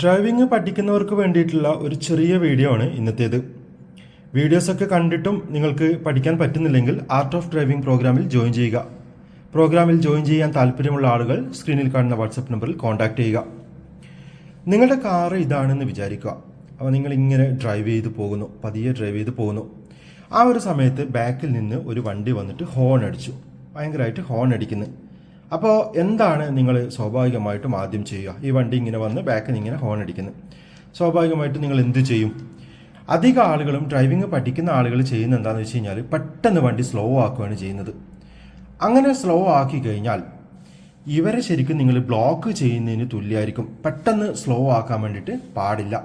Driving പഠിക്കുന്നവർക്ക് വേണ്ടിയിട്ടുള്ള ഒരു ചെറിയ വീഡിയോ ആണ് ഇന്നത്തേത്. വീഡിയോസൊക്കെ കണ്ടിട്ടും നിങ്ങൾക്ക് പഠിക്കാൻ പറ്റുന്നില്ലെങ്കിൽ ആർട്ട് ഓഫ് ഡ്രൈവിംഗ് പ്രോഗ്രാമിൽ ജോയിൻ ചെയ്യുക. പ്രോഗ്രാമിൽ ജോയിൻ ചെയ്യാൻ താല്പര്യമുള്ള ആളുകൾ സ്ക്രീനിൽ കാണുന്ന വാട്സപ്പ് നമ്പറിൽ കോൺടാക്ട് ചെയ്യുക. നിങ്ങളുടെ കാറ് ഇതാണെന്ന് വിചാരിക്കുക. അപ്പോൾ നിങ്ങൾ ഇങ്ങനെ ഡ്രൈവ് ചെയ്ത് പോകുന്നു. പതിയെ ഡ്രൈവ് ചെയ്ത് പോകുന്നു. ആ ഒരു സമയത്ത് ബാക്കിൽ നിന്ന് ഒരു വണ്ടി വന്നിട്ട് ഹോൺ അടിച്ചു. ഭയങ്കരമായിട്ട് ഹോൺ അടിക്കുന്നു. അപ്പോൾ എന്താണ് നിങ്ങൾ സ്വാഭാവികമായിട്ടും ആദ്യം ചെയ്യുക? ഈ വണ്ടി ഇങ്ങനെ വന്ന് ബാക്കിൽ നിന്ന് ഇങ്ങനെ ഹോൺ അടിക്കുന്നത് സ്വാഭാവികമായിട്ടും നിങ്ങൾ എന്ത് ചെയ്യും? അധിക ആളുകളും ഡ്രൈവിംഗ് പഠിക്കുന്ന ആളുകൾ ചെയ്യുന്ന എന്താണെന്ന് വെച്ച് കഴിഞ്ഞാൽ പെട്ടെന്ന് വണ്ടി സ്ലോ ആക്കുകയാണ് ചെയ്യുന്നത്. അങ്ങനെ സ്ലോ ആക്കി കഴിഞ്ഞാൽ ഇവരെ ശരിക്കും നിങ്ങൾ ബ്ലോക്ക് ചെയ്യുന്നതിന് തുല്യമായിരിക്കും. പെട്ടെന്ന് സ്ലോ ആക്കാൻ വേണ്ടിയിട്ട് പാടില്ല.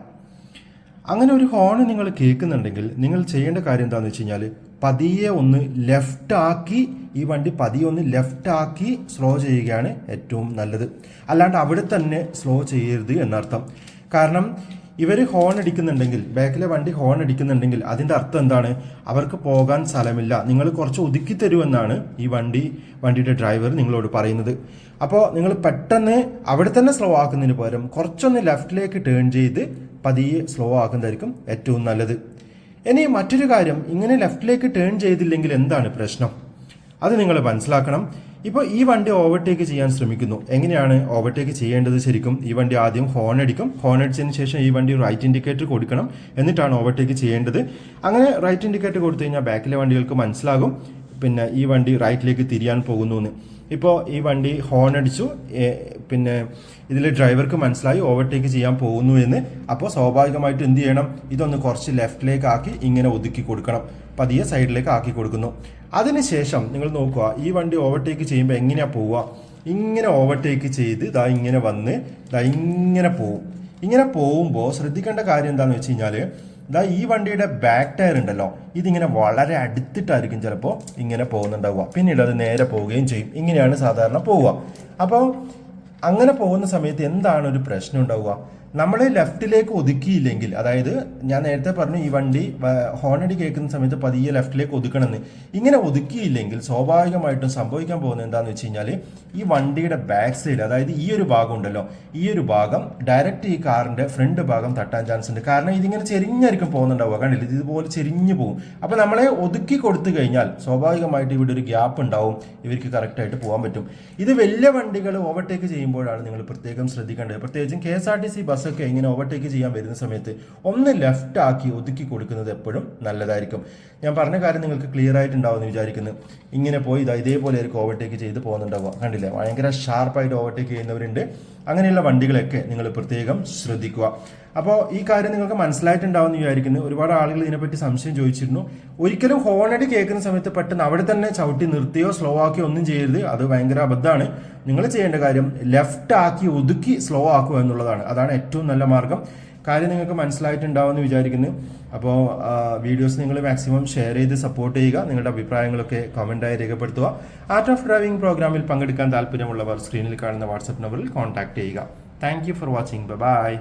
അങ്ങനെ ഒരു ഹോൺ നിങ്ങൾ കേൾക്കുന്നുണ്ടെങ്കിൽ നിങ്ങൾ ചെയ്യേണ്ട കാര്യം എന്താണെന്ന് വെച്ച് കഴിഞ്ഞാൽ പതിയെ ഒന്ന് ലെഫ്റ്റ് ആക്കി ഈ വണ്ടി പതിയൊന്ന് ലെഫ്റ്റ് ആക്കി സ്ലോ ചെയ്യുകയാണ് ഏറ്റവും നല്ലത്. അല്ലാണ്ട് അവിടെ തന്നെ സ്ലോ ചെയ്യരുത് എന്നർത്ഥം. കാരണം ഇവർ ഹോൺ അടിക്കുന്നുണ്ടെങ്കിൽ ബാക്കിലെ വണ്ടി ഹോൺ അടിക്കുന്നുണ്ടെങ്കിൽ അതിന്റെ അർത്ഥം എന്താണ്? അവർക്ക് പോകാൻ സ്ഥലമില്ല. നിങ്ങൾ കുറച്ച് ഒതുക്കി തരുമെന്നാണ് ഈ വണ്ടി വണ്ടിയുടെ ഡ്രൈവർ നിങ്ങളോട് പറയുന്നത്. അപ്പോൾ നിങ്ങൾ പെട്ടെന്ന് അവിടെ തന്നെ സ്ലോ ആക്കുന്നതിന് പകരം കുറച്ചൊന്ന് ലെഫ്റ്റിലേക്ക് ടേൺ ചെയ്ത് പതിയെ സ്ലോ ആക്കുന്നതായിരിക്കും ഏറ്റവും നല്ലത്. ഇനി മറ്റൊരു കാര്യം ഇങ്ങനെ ലെഫ്റ്റിലേക്ക് ടേൺ ചെയ്തില്ലെങ്കിൽ എന്താണ് പ്രശ്നം? അത് നിങ്ങൾ മനസ്സിലാക്കണം. ഇപ്പോൾ ഈ വണ്ടി ഓവർടേക്ക് ചെയ്യാൻ ശ്രമിക്കുന്നു. എങ്ങനെയാണ് ഓവർടേക്ക് ചെയ്യേണ്ടത് ശരിക്കും? ഈ വണ്ടി ആദ്യം ഹോൺ അടിക്കും. ഹോൺ അടിച്ചതിന് ശേഷം ഈ വണ്ടി റൈറ്റ് ഇൻഡിക്കേറ്റർ കൊടുക്കണം. എന്നിട്ടാണ് ഓവർടേക്ക് ചെയ്യേണ്ടത്. അങ്ങനെ റൈറ്റ് ഇൻഡിക്കേറ്റർ കൊടുത്തു കഴിഞ്ഞാൽ ബാക്കിലെ വണ്ടികൾക്ക് മനസ്സിലാകും. പിന്നെ ഈ വണ്ടി റൈറ്റിലേക്ക് തിരിയാൻ പോകുന്നു എന്ന് ഇപ്പോൾ ഈ വണ്ടി ഹോൺ അടിച്ചു പിന്നെ ഇതിൽ ഡ്രൈവർക്ക് മനസ്സിലായി ഓവർടേക്ക് ചെയ്യാൻ പോകുന്നു എന്ന്. അപ്പോൾ സ്വാഭാവികമായിട്ട് എന്ത് ചെയ്യണം? ഇതൊന്ന് കുറച്ച് ലെഫ്റ്റിലേക്ക് ആക്കി ഇങ്ങനെ ഒതുക്കി കൊടുക്കണം. പതിയെ സൈഡിലേക്ക് ആക്കി കൊടുക്കുന്നു. അതിനുശേഷം നിങ്ങൾ നോക്കുക ഈ വണ്ടി ഓവർടേക്ക് ചെയ്യുമ്പോൾ എങ്ങനെയാണ് പോവുക? ഇങ്ങനെ ഓവർടേക്ക് ചെയ്ത് ഇതാ ഇങ്ങനെ വന്ന് ഇതാ ഇങ്ങനെ പോവും. ഇങ്ങനെ പോകുമ്പോൾ ശ്രദ്ധിക്കേണ്ട കാര്യം എന്താണെന്ന് വെച്ച് കഴിഞ്ഞാൽ ഇതാ ഈ വണ്ടിയുടെ ബാക്ക് ടയർ ഉണ്ടല്ലോ. ഇതിങ്ങനെ വളരെ അടുത്തിട്ടായിരിക്കും ചിലപ്പോൾ ഇങ്ങനെ പോകുന്നുണ്ടാവുക. പിന്നീട് അത് നേരെ പോവുകയും ചെയ്യും. ഇങ്ങനെയാണ് സാധാരണ പോവുക. അപ്പോൾ അങ്ങനെ പോകുന്ന സമയത്ത് എന്താണ് ഒരു പ്രശ്നം ഉണ്ടാവുക? നമ്മൾ ലെഫ്റ്റിലേക്ക് ഒതുക്കിയില്ലെങ്കിൽ അതായത് ഞാൻ നേരത്തെ പറഞ്ഞു ഈ വണ്ടി ഹോണടി കേൾക്കുന്ന സമയത്ത് പതിയെ ലെഫ്റ്റിലേക്ക് ഒതുക്കണമെന്ന്. ഇങ്ങനെ ഒതുക്കിയില്ലെങ്കിൽ സ്വാഭാവികമായിട്ടും സംഭവിക്കാൻ പോകുന്നത് എന്താണെന്ന് വെച്ച് കഴിഞ്ഞാൽ ഈ വണ്ടിയുടെ ബാക്ക് സൈഡ് അതായത് ഈ ഒരു ഭാഗം ഉണ്ടല്ലോ ഈ ഒരു ഭാഗം ഡയറക്റ്റ് ഈ കാറിന്റെ ഫ്രണ്ട് ഭാഗം തട്ടാൻ ചാൻസ് ഉണ്ട്. കാരണം ഇതിങ്ങനെ ചെരിഞ്ഞായിരിക്കും പോകുന്നുണ്ടാവുക കണ്ടില്ല? ഇത് ഇതുപോലെ ചെരിഞ്ഞു പോകും. അപ്പൊ നമ്മളെ ഒതുക്കി കൊടുത്തു കഴിഞ്ഞാൽ സ്വാഭാവികമായിട്ട് ഇവിടെ ഒരു ഗ്യാപ്പ് ഉണ്ടാവും. ഇവർക്ക് കറക്റ്റായിട്ട് പോകാൻ പറ്റും. ഇത് വലിയ വണ്ടികൾ ഓവർടേക്ക് ചെയ്യുമ്പോഴാണ് നിങ്ങൾ പ്രത്യേകം ശ്രദ്ധിക്കേണ്ടത്. പ്രത്യേകിച്ചും K S R T C ബസ്സൊക്കെ ഇങ്ങനെ ഓവർടേക്ക് ചെയ്യാൻ വരുന്ന സമയത്ത് ഒന്ന് ലെഫ്റ്റ് ആക്കി ഒതുക്കി കൊടുക്കുന്നത് എപ്പോഴും നല്ലതായിരിക്കും. ഞാൻ പറഞ്ഞ കാര്യം നിങ്ങൾക്ക് ക്ലിയർ ആയിട്ടുണ്ടാവുമെന്ന് വിചാരിക്കുന്നു. ഇങ്ങനെ പോയി ഇതാ ഇതേപോലെ ആയിരിക്കും ഓവർടേക്ക് ചെയ്ത് പോകുന്നുണ്ടാവുക. കണ്ടില്ലേ? ഭയങ്കര ഷാർപ്പായിട്ട് ഓവർടേക്ക് ചെയ്യുന്നവരുണ്ട്. അങ്ങനെയുള്ള വണ്ടികളൊക്കെ നിങ്ങൾ പ്രത്യേകം ശ്രദ്ധിക്കുക. അപ്പോൾ ഈ കാര്യം നിങ്ങൾക്ക് മനസ്സിലായിട്ടുണ്ടാവുമെന്ന് വിചാരിക്കുന്നു. ഒരുപാട് ആളുകൾ ഇതിനെപ്പറ്റി സംശയം ചോദിച്ചിരുന്നു. ഒരിക്കലും ഹോണടി കേൾക്കുന്ന സമയത്ത് പെട്ടെന്ന് അവിടെ തന്നെ ചവിട്ടി നിർത്തിയോ സ്ലോ ആക്കിയോ ഒന്നും ചെയ്യരുത്. അത് ഭയങ്കര അബദ്ധമാണ്. നിങ്ങൾ ചെയ്യേണ്ട കാര്യം ലെഫ്റ്റ് ആക്കി ഒതുക്കി സ്ലോ ആക്കുക എന്നുള്ളതാണ്. അതാണ് ഏറ്റവും നല്ല മാർഗം. കാര്യം നിങ്ങൾക്ക് മനസ്സിലായിട്ടുണ്ടാവും എന്ന് വിചാരിക്കുന്നു. അപ്പോൾ വീഡിയോസ് നിങ്ങൾ മാക്സിമം ഷെയർ ചെയ്ത് സപ്പോർട്ട് ചെയ്യുക. നിങ്ങളുടെ അഭിപ്രായങ്ങളൊക്കെ കമന്റായി രേഖപ്പെടുത്തുക. ആർട്ട് ഓഫ് ഡ്രൈവിംഗ് പ്രോഗ്രാമിൽ പങ്കെടുക്കാൻ താല്പര്യമുള്ളവർ സ്ക്രീനിൽ കാണുന്ന വാട്സപ്പ് നമ്പറിൽ കോൺടാക്ട് ചെയ്യുക. Thank for watching bye